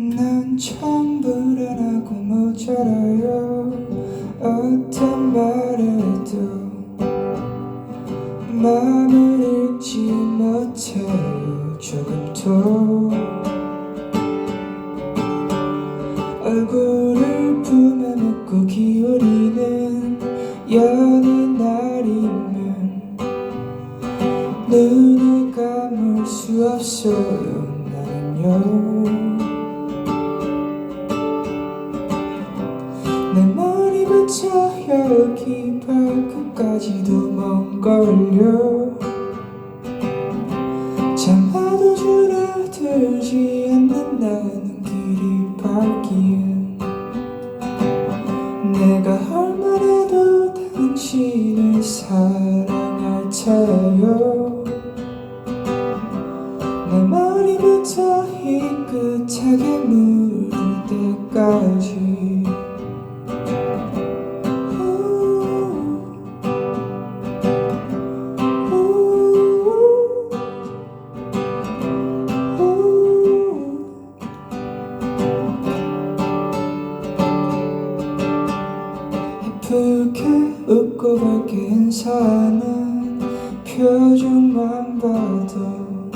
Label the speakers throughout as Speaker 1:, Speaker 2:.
Speaker 1: 난참 불안하고 모자라요. 어떤 말에도 마음을 읽지 못해요 조금도. 얼굴을 품에 묻고 기울이는 여느 날이면 눈을 감을 수 없어요 나는요 여기 발끝까지도 먼 걸요. 잠아도 줄어들지 않는 나는 길이 밝기엔. 내가 얼마나도 당신을 사랑할 테요. 내 머리부터 이 끝하게 물을 때까지 예쁘게 웃고 밝게 인사하는 표정만 봐도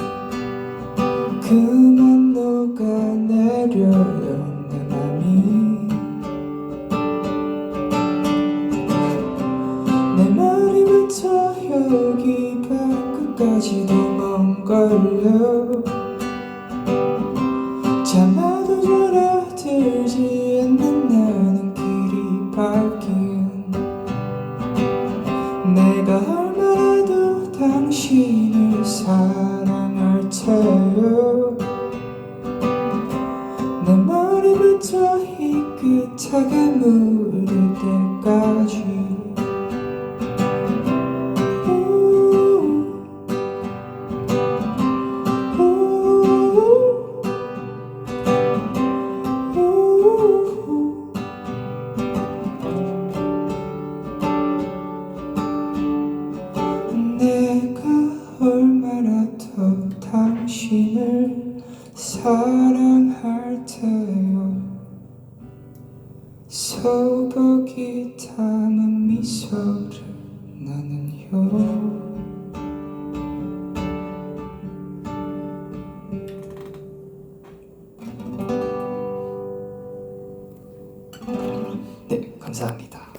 Speaker 1: 그만 녹아내려요 내 맘이. 내 머리부터 여기 발끝까지도 먼 걸요 내가 얼마나도 당신을 사랑할 테요 내 머리부터 이 끝하게 물을 때까지 내가 얼마나 더 당신을 사랑할 테요. 소복이 담은 미소를 나는요. 네 감사합니다.